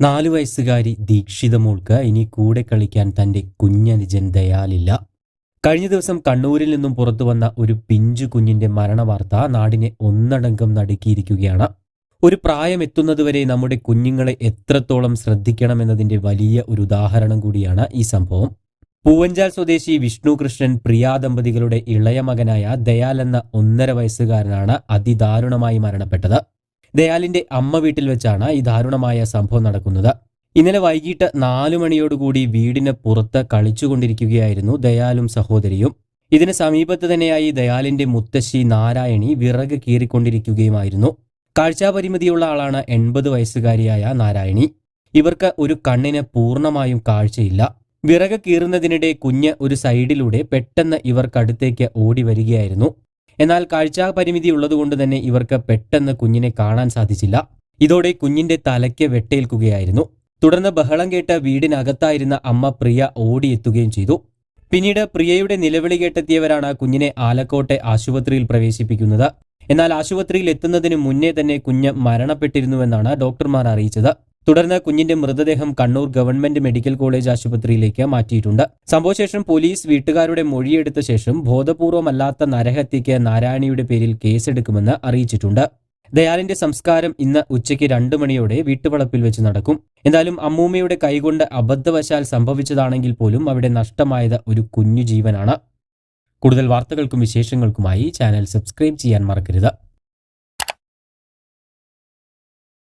നാലു വയസ്സുകാരി ദീക്ഷിത മോൾക്ക് ഇനി കൂടെ കളിക്കാൻ തന്റെ കുഞ്ഞനുജൻ ദയാലില്ല. കഴിഞ്ഞ ദിവസം കണ്ണൂരിൽ നിന്നും പുറത്തു വന്ന ഒരു പിഞ്ചു കുഞ്ഞിന്റെ മരണവാർത്ത നാടിനെ ഒന്നടങ്കം നടുക്കിയിരിക്കുകയാണ്. ഒരു പ്രായം എത്തുന്നതുവരെ നമ്മുടെ കുഞ്ഞുങ്ങളെ എത്രത്തോളം ശ്രദ്ധിക്കണമെന്നതിന്റെ വലിയ ഒരു ഉദാഹരണം കൂടിയാണ് ഈ സംഭവം. പൂവഞ്ചാൽ സ്വദേശി വിഷ്ണു കൃഷ്ണൻ പ്രിയാ ദമ്പതികളുടെ ഇളയ മകനായ ദയാൽ എന്ന ഒന്നര വയസ്സുകാരനാണ് അതിദാരുണമായി മരണപ്പെട്ടത്. ദയാലിന്റെ അമ്മ വീട്ടിൽ വെച്ചാണ് ഈ ദാരുണമായ സംഭവം നടക്കുന്നത്. ഇന്നലെ വൈകിട്ട് നാലു മണിയോടുകൂടി വീടിന് പുറത്ത് കളിച്ചുകൊണ്ടിരിക്കുകയായിരുന്നു ദയാലും സഹോദരിയും. ഇതിന് സമീപത്ത് തന്നെയായി ദയാലിന്റെ മുത്തശ്ശി നാരായണി വിറക് കീറിക്കൊണ്ടിരിക്കുകയുമായിരുന്നു. കാഴ്ചാപരിമിതിയുള്ള ആളാണ് എൺപത് വയസ്സുകാരിയായ നാരായണി. ഇവർക്ക് ഒരു കണ്ണിന് പൂർണമായും കാഴ്ചയില്ല. വിറക് കീറുന്നതിനിടെ കുഞ്ഞ് ഒരു സൈഡിലൂടെ പെട്ടെന്ന് ഇവർക്കടുത്തേക്ക് ഓടി വരികയായിരുന്നു. എന്നാൽ കാഴ്ചാ പരിമിതി ഉള്ളതുകൊണ്ട് തന്നെ ഇവർക്ക് പെട്ടെന്ന് കുഞ്ഞിനെ കാണാൻ സാധിച്ചില്ല. ഇതോടെ കുഞ്ഞിന്റെ തലയ്ക്ക് വെട്ടേൽക്കുകയായിരുന്നു. തുടർന്ന് ബഹളം കേട്ട് വീടിനകത്തായിരുന്ന അമ്മ പ്രിയ ഓടിയെത്തുകയും ചെയ്തു. പിന്നീട് പ്രിയയുടെ നിലവിളി കേട്ടെത്തിയവരാണ് കുഞ്ഞിനെ ആലക്കോട്ടെ ആശുപത്രിയിൽ പ്രവേശിപ്പിക്കുന്നത്. എന്നാൽ ആശുപത്രിയിൽ എത്തുന്നതിന് മുന്നേ തന്നെ കുഞ്ഞ് മരണപ്പെട്ടിരുന്നുവെന്നാണ് ഡോക്ടർമാർ അറിയിച്ചത്. തുടർന്ന് കുഞ്ഞിന്റെ മൃതദേഹം കണ്ണൂർ ഗവൺമെന്റ് മെഡിക്കൽ കോളേജ് ആശുപത്രിയിലേക്ക് മാറ്റിയിട്ടുണ്ട്. സംഭവശേഷം പോലീസ് വീട്ടുകാരുടെ മൊഴിയെടുത്ത ശേഷം ബോധപൂർവമല്ലാത്ത നരഹത്യയ്ക്ക് നാരായണിയുടെ പേരിൽ കേസെടുക്കുമെന്ന് അറിയിച്ചിട്ടുണ്ട്. ദയാലിന്റെ സംസ്കാരം ഇന്ന് ഉച്ചയ്ക്ക് രണ്ടു മണിയോടെ വീട്ടുവളപ്പിൽ വെച്ച് നടക്കും. എന്തായാലും അമ്മൂമ്മയുടെ കൈകൊണ്ട് അബദ്ധവശാൽ സംഭവിച്ചതാണെങ്കിൽ പോലും അവിടെ നഷ്ടമായത് ഒരു കുഞ്ഞു ജീവനാണ് കൂടുതൽ വാർത്തകൾക്കും വിശേഷങ്ങൾക്കുമായി ചാനൽ സബ്സ്ക്രൈബ് ചെയ്യാൻ മറക്കരുത്.